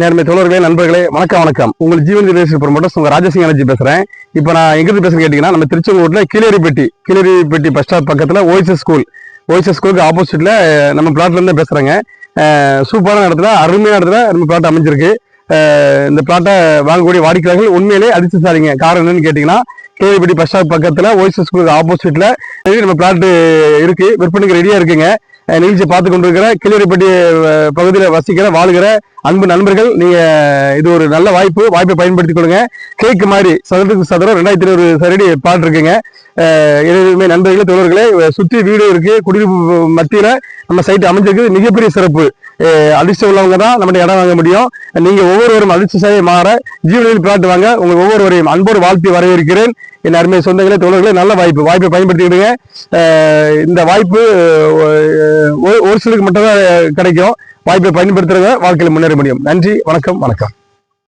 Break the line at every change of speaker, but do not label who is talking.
நேர்மை தோழர்களே நண்பர்களே வணக்கம் வணக்கம். உங்கள் ஜீவன் ரிலேஷன் ப்ரொமோட்டர்ஸ் உங்கள் ராஜசிங் அனர்ஜி பேசுகிறேன் இப்போ நான் எங்கிருந்து பேசுகிறேன் கேட்டிங்கன்னா நம்ம திருச்செங்கோட்டில் கீழேரிப்பட்டி கீழேரிப்பட்டி பஸ் ஸ்டாப் பக்கத்தில் ஓய்சஸ் ஸ்கூல் ஓய்சஸ் ஸ்கூலுக்கு ஆப்போசிட்டில் நம்ம பிளாட்லேருந்து பேசுகிறேங்க சூப்பரான இடத்துல அருமையான இடத்துல நம்ம பிளாட் அமைஞ்சிருக்கு. இந்த பிளாட்டை வாங்கக்கூடிய வாடிக்கையாளர்கள் உண்மையிலே அதிர்ச்சி சாரிங்க காரணம் என்னன்னு கேட்டிங்கன்னா கீழேரிப்பட்டி பஸ் ஸ்டாப் பக்கத்தில் ஓய்சஸ் ஸ்கூலுக்கு ஆப்போசிட்டில் நம்ம பிளாட் இருக்குது விற்பனைக்கு ரெடியாக இருக்குங்க. நிகழ்ச்சி நிகழ்ச்சியை பார்த்து கொண்டிருக்கிற கிளியரிப்பட்டி பகுதியில் வசிக்கிற வாழுகிற அன்பு நண்பர்கள் நீங்கள் இது ஒரு நல்ல வாய்ப்பு. வாய்ப்பை பயன்படுத்திக் கொள்ளுங்க. கேக்கு மாதிரி சதுரத்துக்கு சதுரம் ரெண்டாயிரத்தி இருபது சரடி பாட்டு இருக்குங்க எதுவுமே நண்பர்களே தோழர்களே. சுற்றி வீடு இருக்கு. குடியிருப்பு மத்தியில் நம்ம சைட் அமைஞ்சிருக்கு. மிகப்பெரிய சிறப்பு. அதிர்ஷ்டம் உள்ளவங்க தான் நம்மகிட்ட இடம் வாங்க முடியும். நீங்கள் ஒவ்வொருவரும் அதிர்ஷ்டசாலியை மாற ஜீவனில் பிளாட் வாங்க. உங்கள் ஒவ்வொருவரையும் அன்போடு வாழ்த்தி வரவேற்கிறேன். என் அருமை சொந்தங்களே தோழர்களே நல்ல வாய்ப்பு. வாய்ப்பை பயன்படுத்திக்கிடுங்க. இந்த வாய்ப்பு ஒரு சிலருக்கு மட்டும்தான் கிடைக்கும். வாய்ப்பை பயன்படுத்துறத வாழ்க்கையில் முன்னேற முடியும். நன்றி வணக்கம் வணக்கம்.